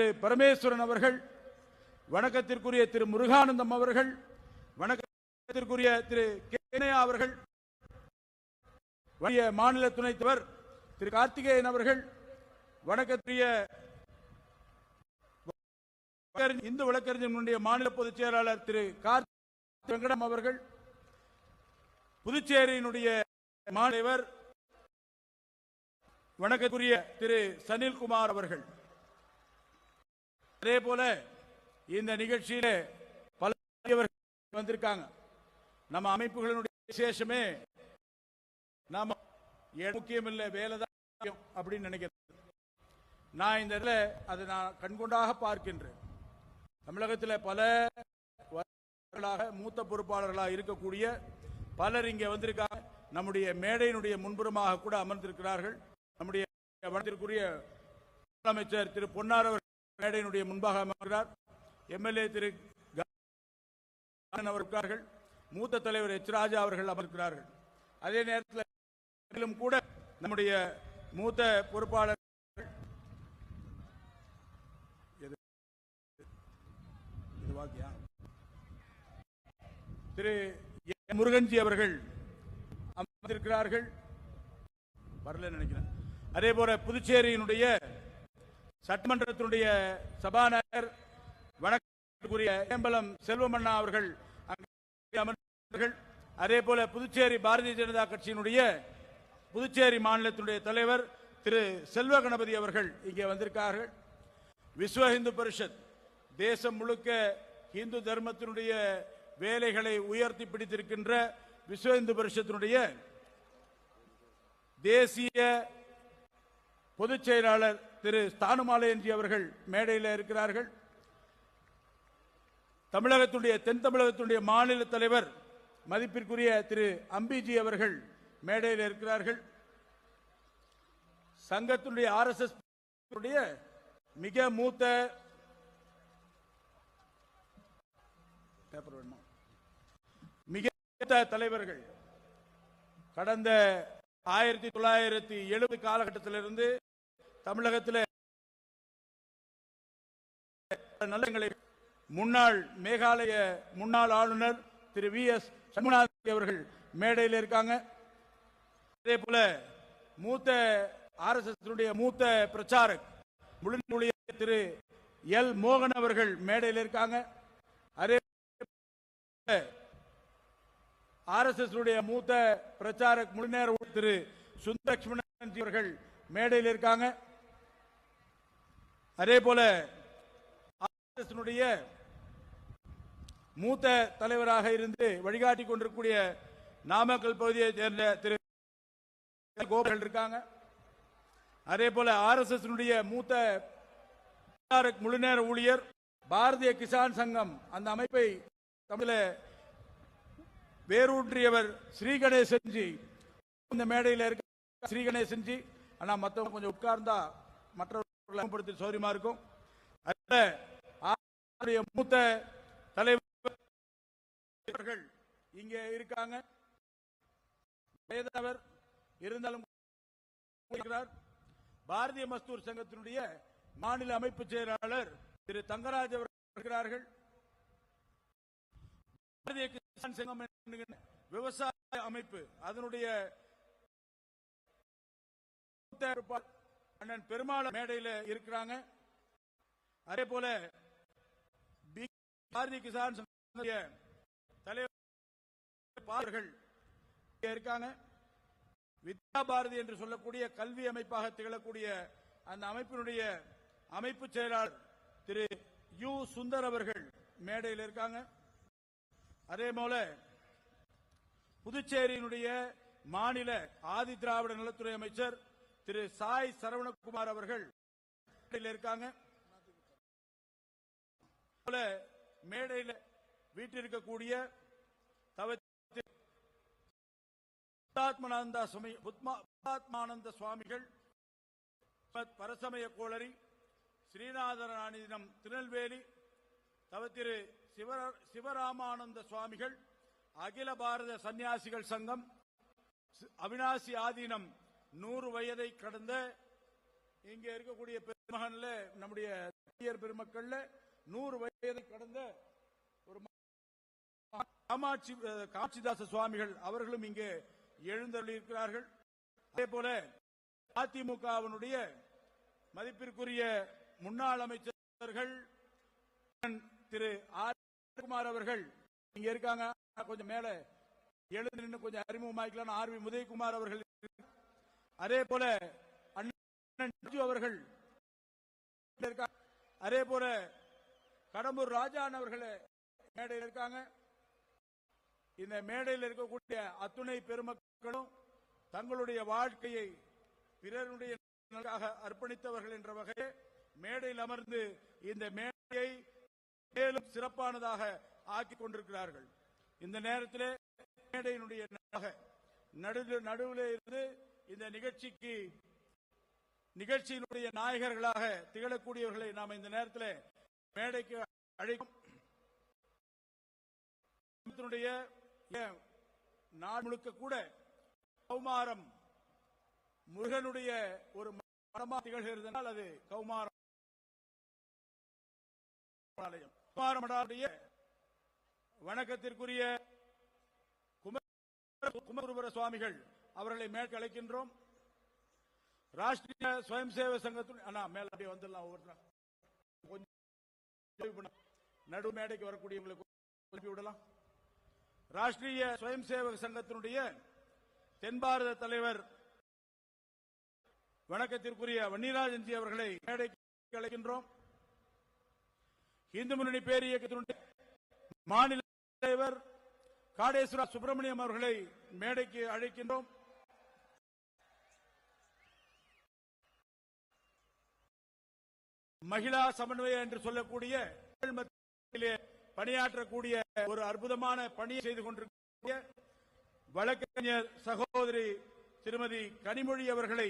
திரு பரமேஸ்வரன் அவர்கள் வணக்கத்திற்குரிய திரு முருகானந்தம் அவர்கள் வணக்கத்திற்குரிய திரு கேனையா அவர்கள் மாநில துணைத் தலைவர் திரு கார்த்திகேயன் அவர்கள் வணக்கத்திற்குரிய இந்து வழக்கறிஞர்களுடைய மாநில பொதுச் செயலாளர் திரு கார்த்தி வெங்கடம் அவர்கள் புதுச்சேரியினுடைய மாணவர் வணக்கத்துக்குரிய திரு சனில்குமார் அவர்கள். அதே போல இந்த நிகழ்ச்சியில பல வந்திருக்காங்க. நம்ம அமைப்புகளினுடைய விசேஷமே நாம முக்கியம் இல்லை வேலை தான் அப்படின்னு நினைக்கிறேன் நான் இந்த இடத்துல அதை நான் கண்கொண்டாக பார்க்கின்றேன். தமிழகத்தில் பல மூத்த பொறுப்பாளர்களாக இருக்கக்கூடிய பலர் இங்கே வந்திருக்காங்க. நம்முடைய மேடையினுடைய முன்புறமாக கூட அமர்ந்திருக்கிறார்கள். நம்முடைய வனத்திற்குரிய முதலமைச்சர் திரு. பொன்னார் மேடையினுடைய முன்பாக அமர்கிறார். எம்எல்ஏ திரு அவர்கள் அவர் இருக்கிறார்கள் மூத்த தலைவர் எச் ராஜா அவர்கள் அமர்கிறார்கள். அதே நேரத்தில் கூட நம்முடைய மூத்த பொறுப்பாளர் எது? வாக்கியா? திரு முருகன்ஜி அவர்கள் அமர்ந்திருக்கிறார்கள். வரல நினைக்கிறேன். அதே போல புதுச்சேரியினுடைய சட்டமன்றத்தினுடைய சபாநாயகர் வணக்கத்துக்குரிய ஏம்பலம் செல்வமண்ணா அவர்கள் அமர்ந்தார்கள் அதே போல புதுச்சேரி பாரதிய ஜனதா கட்சியினுடைய புதுச்சேரி மாநிலத்தினுடைய தலைவர் திரு செல்வ கணபதி அவர்கள் இங்கே வந்திருக்கார்கள் விஸ்வ இந்து பரிஷத் தேசம் முழுக்க இந்து தர்மத்தினுடைய வேலைகளை உயர்த்தி பிடித்திருக்கின்ற விஸ்வ இந்து பரிஷத்தினுடைய தேசிய பொதுச் செயலாளர் திரு ஸ்தானுமாலயன்ஜி அவர்கள் மேடையில் இருக்கிறார்கள். தமிழகத்துடைய தென் தமிழகத்துடைய மாநில தலைவர் மதிப்பிற்குரிய திரு அம்பிஜி அவர்கள் மேடையில் இருக்கிறார்கள். சங்கத்தினுடைய ஆர்எஸ்எஸ் மிக மூத்த பேப்பர் வேணுமா? மிக தலைவர்கள். கடந்த ஆயிரத்தி தொள்ளாயிரத்தி எழுபது காலகட்டத்திலிருந்து தமிழகத்தில் நல்லங்களை முன்னாள் மேகாலய முன்னாள் ஆளுநர் திரு வி எஸ் சண்முகநாதன் அவர்கள் மேடையில் இருக்காங்க. அதே போல மூத்த ஆர்எஸ்எஸ் மூத்த பிரச்சாரக் முழுநூலிய திரு எல் மோகன் அவர்கள் மேடையில் இருக்காங்க. அதே ஆர்எஸ்எஸ் மூத்த பிரச்சாரக் முழுநேர திரு சுந்தரலட்சுமணன் அவர்கள் மேடையில் இருக்காங்க. அதே போல மூத்த தலைவராக இருந்து வழிகாட்டி கொண்டிருக்கூடிய நாமக்கல் பகுதியை சேர்ந்த திரு. கோபால் இருக்காங்க. அதே போல ஆர்எஸ்எஸ் மூத்த முழுநேர ஊழியர் பாரதிய கிசான் சங்கம் அந்த அமைப்பை தமிழ வேரூன்றியவர் ஸ்ரீ கணேசன்ஜி. இந்த மேடையில் இருக்க ஸ்ரீ கணேசன்ஜி. ஆனா மற்றவங்க கொஞ்சம் உட்கார்ந்தா மற்ற சௌரியமா இருக்கும். மூத்த தலைவர்கள் இங்க இருக்காங்க. வயதானவர் இருந்தாலும் பாரதிய மஸ்தூர் சங்கத்தினுடைய மாநில அமைப்பு செயலாளர் திரு தங்கராஜ் அவர்கள் பாரதிய கிசான் சங்கம் விவசாய அமைப்பு அதனுடைய அண்ணன் பெருமாள் மேடையில் இருக்கிறாங்க. அதே போல பி- பாரதி கிசான் சங்கத்துடைய தலைவர் இருக்காங்க. வித்யா பாரதி என்று சொல்லக்கூடிய கல்வி அமைப்பாக திகழக்கூடிய அந்த அமைப்பினுடைய அமைப்பு செயலாளர் திரு யு சுந்தர் அவர்கள் மேடையில் இருக்காங்க. அதே போல புதுச்சேரியினுடைய மாநில ஆதி திராவிட நலத்துறை அமைச்சர் திரு சாய் சரவணகுமார் அவர்கள் இருக்காங்க. போல மேடையில் வீட்டிருக்கக்கூடிய இருக்கக்கூடிய புத்தாத்மானந்த சுவாமி புத்தாத்மானந்த சுவாமிகள் பரசமய கோளரி ஸ்ரீநாதராணிதம் திருநெல்வேலி தவ திரு சிவராமானந்த சுவாமிகள் அகில பாரத சன்னியாசிகள் சங்கம் அவினாசி ஆதீனம் நூறு வயதை கடந்த இங்க இருக்கக்கூடிய பெருமகன்ல நம்முடைய பெருமக்கள்ல நூறு வயதை கடந்த ஒரு காமாட்சி காட்சிதாச சுவாமிகள் அவர்களும் இங்கே எழுந்தருளியிருக்கிறார்கள். அதே போல அதிமுகவினுடைய மதிப்பிற்குரிய முன்னாள் அமைச்சர்கள் திரு ஆர். குமார் அவர்கள் இங்க இருக்காங்க. கொஞ்சம் மேல எழுந்து நின்று கொஞ்சம் அறிமுகமாக்கலாம் ஆர். வி. உதயகுமார் அவர்கள் அதே போல அண்ணன் அவர்கள் இருக்காங்க. அதே போல கடம்பூர் ராஜான் அவர்கள் மேடையில் இருக்காங்க இந்த மேடையில் இருக்கக்கூடிய அத்துணை பெருமக்களும் தங்களுடைய வாழ்க்கையை பிறருடைய அர்ப்பணித்தவர்கள் என்ற வகையில் மேடையில் அமர்ந்து இந்த மேடையை மேலும் சிறப்பானதாக ஆக்கிக் கொண்டிருக்கிறார்கள் இந்த நேரத்திலே மேடையினுடைய நடுவில் இருந்து இந்த நிகழ்ச்சிக்கு நிகழ்ச்சியினுடைய நாயகர்களாக திகழக்கூடியவர்களை நாம் இந்த நேரத்தில் மேடைக்கு அழைக்கும் நாள் முழுக்க கூட கௌமாரம் முருகனுடைய ஒரு மரமா திகழ்கிறதுனால் அது கௌமாரம் குமாரம் வணக்கத்திற்குரிய குமர சுவாமிகள் அவர்களை மேற்கழைக்கின்றோம் ராஷ்டிரிய சுயம் சேவை சங்கத்துடன் அண்ணா மேல அப்படியே வந்துடலாம் ஒவ்வொருத்தரும் கொஞ்சம் நடு மேடைக்கு வரக்கூடியவங்களுக்கு அனுப்பி விடலாம். ராஷ்டிரிய சுயம் சேவக சங்கத்தினுடைய தென் பாரத தலைவர் வணக்கத்திற்குரிய வன்னிராஜன்ஜி அவர்களை மேடைக்கு அழைக்கின்றோம். இந்து முன்னணி பேர் இயக்கத்தினுடைய மாநில தலைவர் காடேஸ்வரா சுப்பிரமணியம் அவர்களை மேடைக்கு அழைக்கின்றோம். மகிழா சமன்வய என்று சொல்லக்கூடிய பணியாற்றக்கூடிய ஒரு அற்புதமான பணியை செய்து கொண்டிருக்கக்கூடிய வழக்கறிஞர் சகோதரி திருமதி கனிமொழி அவர்களை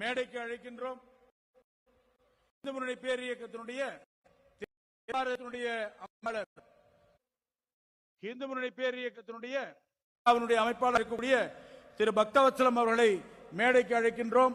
மேடைக்கு அழைக்கின்றோம். இந்து முன்னணி பேர் இயக்கத்தினுடைய அமலர் இந்து முன்னணி பேர் இயக்கத்தினுடைய அவனுடைய அமைப்பாளர் இருக்கக்கூடிய திரு பக்தவத்சலம் அவர்களை மேடைக்கு அழைக்கின்றோம்.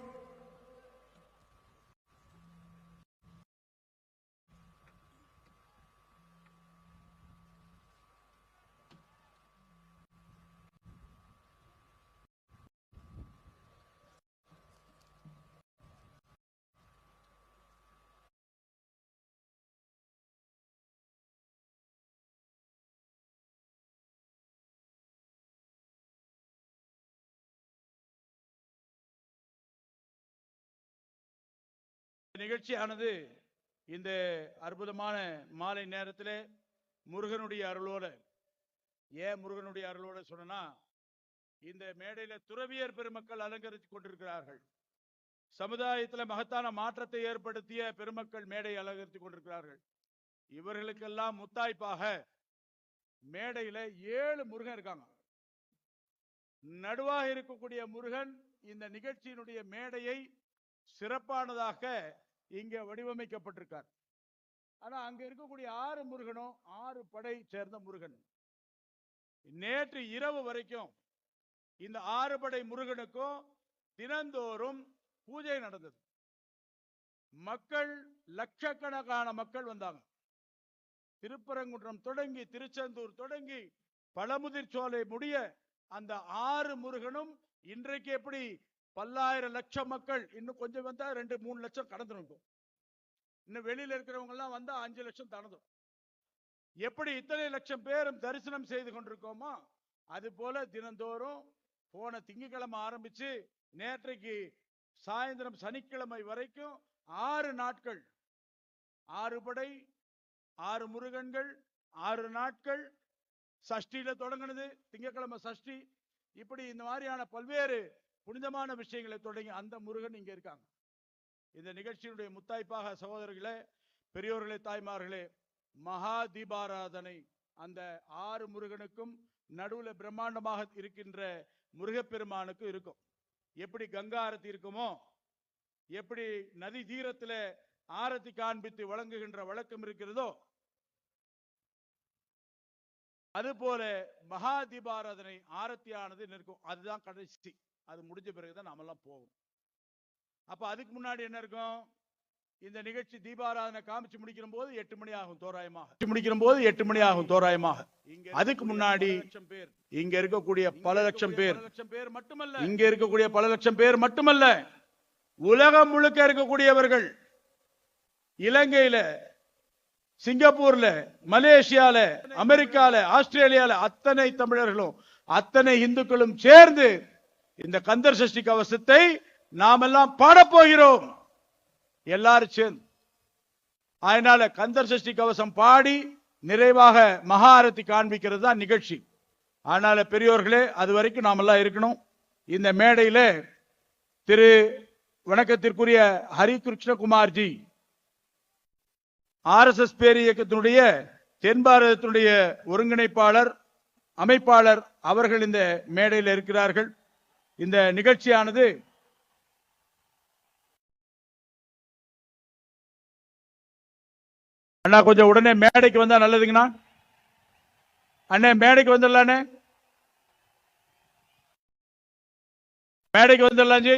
நிகழ்ச்சியானது இந்த அற்புதமான மாலை நேரத்திலே முருகனுடைய அருளோட. ஏன் முருகனுடைய அருளோட சொன்னா இந்த மேடையில துறவியர் பெருமக்கள் அலங்கரித்து கொண்டிருக்கிறார்கள். சமுதாயத்தில் மகத்தான மாற்றத்தை ஏற்படுத்திய பெருமக்கள் மேடை அலங்கரித்துக் கொண்டிருக்கிறார்கள். இவர்களுக்கெல்லாம் முத்தாய்ப்பாக மேடையில ஏழு முருகன் இருக்காங்க. நடுவாக இருக்கக்கூடிய முருகன் இந்த நிகழ்ச்சியினுடைய மேடையை சிறப்பானதாக இங்க வடிவமைக்கப்பட்டிருக்கார். ஆனா அங்க இருக்கக்கூடிய ஆறு முருகனும் ஆறு படை சேர்ந்த முருகன். நேற்று இரவு வரைக்கும் இந்த ஆறு படை முருகனுக்கும் தினந்தோறும் பூஜை நடந்தது. மக்கள் லட்சக்கணக்கான மக்கள் வந்தாங்க. திருப்பரங்குன்றம் தொடங்கி திருச்செந்தூர் தொடங்கி பழமுதிர் சோலை முடிய அந்த ஆறு முருகனும் இன்றைக்கு எப்படி பல்லாயிரம் லட்சம் மக்கள் இன்னும் கொஞ்சம் வந்தா ரெண்டு மூணு லட்சம் கடந்து இன்னும் வெளியில இருக்கிறவங்க எல்லாம் வந்தா அஞ்சு லட்சம் தாண்டதும் எப்படி இத்தனை லட்சம் பேரும் தரிசனம் செய்து கொண்டிருக்கோமோ அது போல தினந்தோறும் போன திங்கக்கிழமை ஆரம்பிச்சு நேற்றைக்கு சாயந்தரம் சனிக்கிழமை வரைக்கும் ஆறு நாட்கள். ஆறு படை ஆறு முருகன்கள் ஆறு நாட்கள். சஷ்டியில தொடங்கினது திங்கக்கிழமை சஷ்டி. இப்படி இந்த மாதிரியான பல்வேறு புனிதமான விஷயங்களை தொடங்கி அந்த முருகன் இங்க இருக்காங்க. இந்த நிகழ்ச்சியினுடைய முத்தாய்ப்பாக சகோதரர்களே பெரியோர்களே தாய்மார்களே மகா தீபாராதனை அந்த ஆறு முருகனுக்கும் நடுவுல பிரம்மாண்டமாக இருக்கின்ற முருகப்பெருமானுக்கும் இருக்கும். எப்படி கங்கா ஆரத்தி இருக்குமோ எப்படி நதி தீரத்தில் ஆரத்தி காண்பித்து வழங்குகின்ற வழக்கம் இருக்கிறதோ அதுபோல மகா தீபாராதனை ஆரத்தியானது நிற்கும். அதுதான் கடைசி. அது முடிஞ்ச பிறகுதான் நாமெல்லாம் போவோம். அப்ப அதுக்கு முன்னாடி என்ன இருக்கும்? இந்த நிகழ்ச்சி தீபாராதனை காமிச்சு முடிக்கிற போது எட்டு மணி ஆகும் தோராயமாக. முடிக்கிற போது எட்டு மணி ஆகும் தோராயமாக. அதுக்கு முன்னாடி இங்க இருக்கக்கூடிய பல லட்சம் பேர். பேர் மட்டுமல்ல. இங்க இருக்கக்கூடிய பல லட்சம் பேர் மட்டுமல்ல. உலகம் முழுக்க இருக்கக்கூடியவர்கள். இலங்கையில சிங்கப்பூர்ல மலேசியால அமெரிக்கால ஆஸ்திரேலியால அத்தனை தமிழர்களும் அத்தனை இந்துக்களும் சேர்ந்து இந்த கந்தர் சஷ்டி கவசத்தை நாமெல்லாம் பாடப்போகிறோம். எல்லாரும் சேர்ந்து. அதனால கந்தர் சஷ்டி கவசம் பாடி நிறைவாக மகாரதி காண்பிக்கிறது தான் நிகழ்ச்சி. அதனால பெரியோர்களே அது வரைக்கும் நாமெல்லாம் இருக்கணும். இந்த மேடையில திரு வணக்கத்திற்குரிய ஹரி கிருஷ்ணகுமார்ஜி ஆர்எஸ்எஸ் பேர் இயக்கத்தினுடைய தென் பாரதத்தினுடைய ஒருங்கிணைப்பாளர் அமைப்பாளர் அவர்கள் இந்த மேடையில் இருக்கிறார்கள். இந்த நிகழ்ச்சியானது அண்ணா கொஞ்சம் உடனே மேடைக்கு வந்தா நல்லதுங்கண்ணா. அண்ணே மேடைக்கு வந்துடலாண்ணே. மேடைக்கு வந்துடலாம் ஜி